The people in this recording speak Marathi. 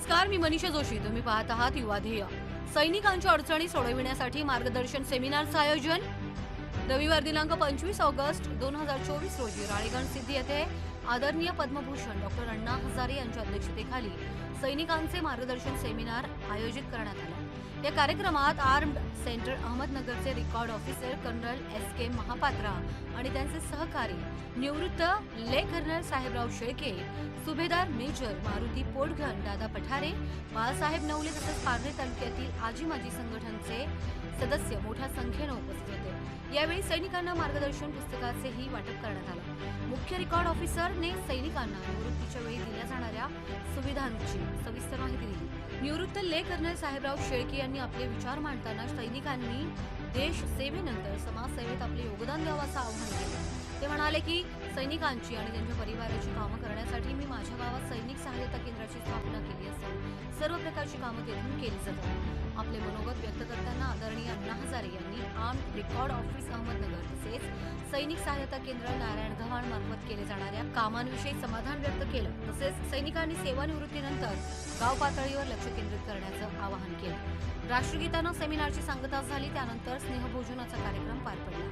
स्कार मी मनीषा जोशी. तुम्ही पाहत आहात युवा ध्येय. सैनिकांच्या अडचणी सोडविण्यासाठी मार्गदर्शन सेमिनारचं आयोजन. रविवार दिनांक पंचवीस ऑगस्ट दोन हजार चोवीस रोजी राळेगण सिद्धी येथे आदरणीय पद्मभूषण डॉक्टर अण्णा हजारे यांच्या अध्यक्षतेखाली सैनिकांचे मार्गदर्शन सेमिनार आयोजित करण्यात आलं. या कार्यक्रमात आर्म्ड सेंटर अहमदनगरचे record officer colonel S K Mahapatra आणि त्यांचे सहकारी निवृत्त ले कर्नल साहेबराव शेळके सुभेदार मेजर मारुती पोटघन दादा पठारे बाळासाहेब नवले तसेच पारनेर तालुक्यातील आजी माजी संघटनचे सदस्य मोठ्या संख्येनं उपस्थित होते. यावेळी सैनिकांना मार्गदर्शन पुस्तकाचेही वाटप करण्यात आलं. मुख्य रेकॉर्ड ऑफिसरने सैनिकांना निवृत्तीच्या वेळी दिल्या जाणाऱ्या सुविधांची सविस्तर माहिती दिली. निवृत्त ले कर्नल साहेबराव शेळके यांनी आपले विचार मांडताना सैनिकांनी देश सेवेनंतर समाजसेवेत आपले योगदान द्यावं असं आवाहन केलं. ते म्हणाले की सैनिकांची आणि त्यांच्या परिवाराची कामं करण्यासाठी मी माझ्या गावात सैनिक सहाय्यता केंद्राची स्थापना केली असून सर्व प्रकारची कामं तेथून केली जातात. आपले मनोगत व्यक्त करताना आदरणीय अण्णा हजारे यांनी आर्म रेकॉर्ड ऑफिस अहमदनगर सैनिक सहायता केंद्र नारायण गव्हाण मार्फत केले जाणाऱ्या कामांविषयी समाधान व्यक्त केलं. तसेच सैनिकांनी सेवानिवृत्तीनंतर गाव पातळीवर लक्ष केंद्रित करण्याचं आवाहन केलं. राष्ट्रगीतानं सेमिनारची सांगता झाली त्यानंतर स्नेहभोजनाचा कार्यक्रम पार पडला.